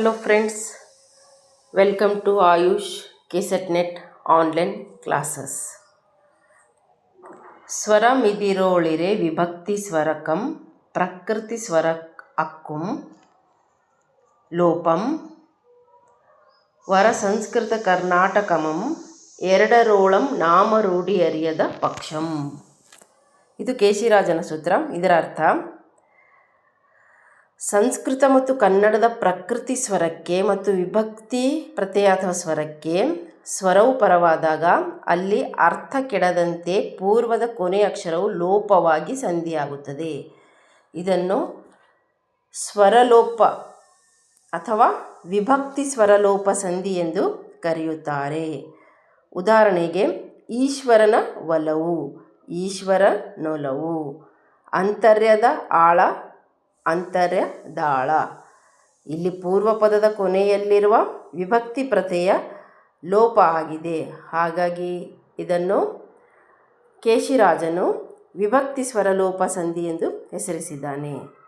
Hello friends welcome to Ayush KSET NET online classes ಸ್ವರಮಿದಿರೋಳಿರೆ ವಿಭಕ್ತಿ ಸ್ವರಕಂ ಪ್ರಕೃತಿ ಸ್ವರ ಅಕ್ಕುಂ ಲೋಪಂ ವರ ಸಂಸ್ಕೃತ ಕರ್ನಾಟಕಮಂ ಎರಡರೋಳಂ ನಾಮರೂಢಿ ಅರಿಯದ ಪಕ್ಷಂ ಇದು ಕೇಶಿರಾಜನ ಸೂತ್ರ ಇದರ ಅರ್ಥ ಸಂಸ್ಕೃತ ಮತ್ತು ಕನ್ನಡದ ಪ್ರಕೃತಿ ಸ್ವರಕ್ಕೆ ಮತ್ತು ವಿಭಕ್ತಿ ಪ್ರತ್ಯಯ ಅಥವಾ ಸ್ವರಕ್ಕೆ ಸ್ವರವು ಪರವಾದಾಗ ಅಲ್ಲಿ ಅರ್ಥ ಕೆಡದಂತೆ ಪೂರ್ವದ ಕೊನೆಯ ಅಕ್ಷರವು ಲೋಪವಾಗಿ ಸಂಧಿಯಾಗುತ್ತದೆ. ಇದನ್ನು ಸ್ವರಲೋಪ ಅಥವಾ ವಿಭಕ್ತಿ ಸ್ವರಲೋಪ ಸಂಧಿ ಎಂದು ಕರೆಯುತ್ತಾರೆ. ಉದಾಹರಣೆಗೆ, ಈಶ್ವರನ ಒಲವು, ಈಶ್ವರ ನೊಲವು, ಅಂತರ್ಯದ ಆಳ ಅಂತರ್ಯ ದಾಳ ಇಲ್ಲಿ ಪೂರ್ವ ಪದದ ಕೊನೆಯಲ್ಲಿರುವ ವಿಭಕ್ತಿ ಪ್ರತ್ಯಯ ಲೋಪ ಆಗಿದೆ. ಹಾಗಾಗಿ ಇದನ್ನು ಕೇಶಿರಾಜನು ವಿಭಕ್ತಿ ಸ್ವರಲೋಪ ಸಂಧಿ ಎಂದು ಹೆಸರಿಸಿದ್ದಾನೆ.